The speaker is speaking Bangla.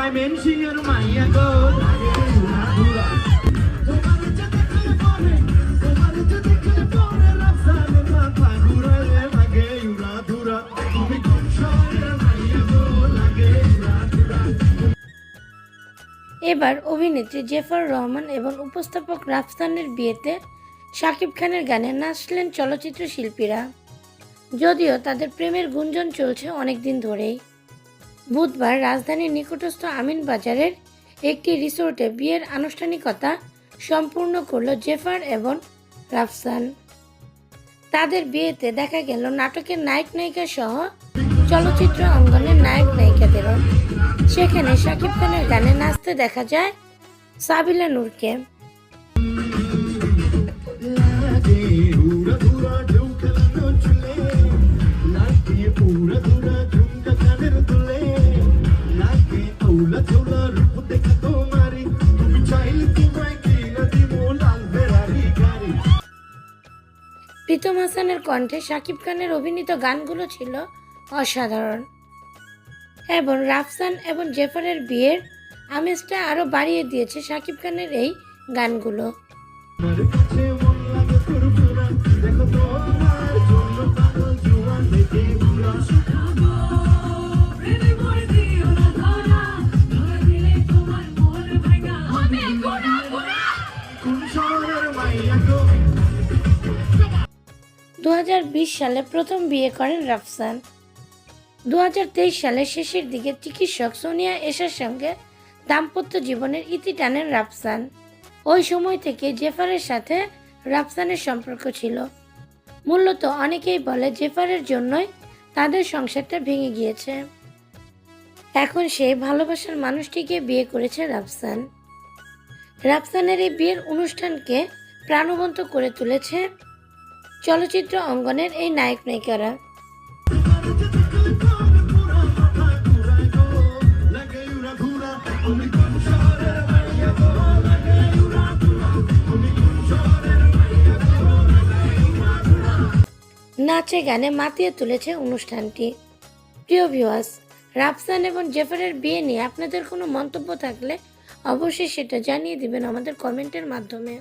মাই মেন সিংয়ের my এবার অভিনেত্রী জেফার রহমান এবং উপস্থাপক রাফসানের বিয়েতে শাকিব খানের গানে নাচলেন চলচ্চিত্র শিল্পীরা। যদিও তাদের প্রেমের গুঞ্জন চলছে অনেক দিন ধরেই। বুধবার রাজধানীর নিকটস্থ আমিন বাজারের একটি রিসোর্টে বিয়ের আনুষ্ঠানিকতা সম্পূর্ণ করল জেফার এবং রাফসান। তাদের বিয়েতে দেখা গেল নাটকের নায়ক নায়িকা সহ চলচ্চিত্র অঙ্গনের নায়ক নায়িকাদেরও। সেখানে শাকিব খানের গানে নাচতে দেখা যায় সাবিলা নূরকে। প্রীতম হাসানের কণ্ঠে শাকিব খানের অভিনীত গানগুলো ছিল অসাধারণ। এবং রাফসান এবং জেফারের বিয়ের আমেজটা আরও বাড়িয়ে দিয়েছে শাকিব খানের এই গানগুলো। দু হাজার বিশ সালে প্রথম বিয়ে করেন রাফসান। দু সালের শেষের দিকে চিকিৎসক সোনিয়া এশার সঙ্গে দাম্পত্য জীবনের ইতি টানেন রাফসান। ওই সময় থেকে জেফারের সাথে রাফসানের সম্পর্ক ছিল। মূলত অনেকেই বলে জেফারের জন্যই তাদের সংসারটা ভেঙে গিয়েছে। এখন সেই ভালোবাসার মানুষটিকে বিয়ে করেছে রাফসান। রাফসানের এই বিয়ের অনুষ্ঠানকে প্রাণবন্ত করে তুলেছে চলচ্চিত্র অঙ্গনের এই নায়ক নায়িকারা। নাচে গানে মাতিয়ে তুলেছে অনুষ্ঠানটি। প্রিয় ভিউয়ার্স রাফসান এবং জেফারের বিয়ে নিয়ে আপনাদের কোনো মন্তব্য থাকলে অবশ্যই সেটা জানিয়ে দিবেন আমাদের কমেন্টের মাধ্যমে।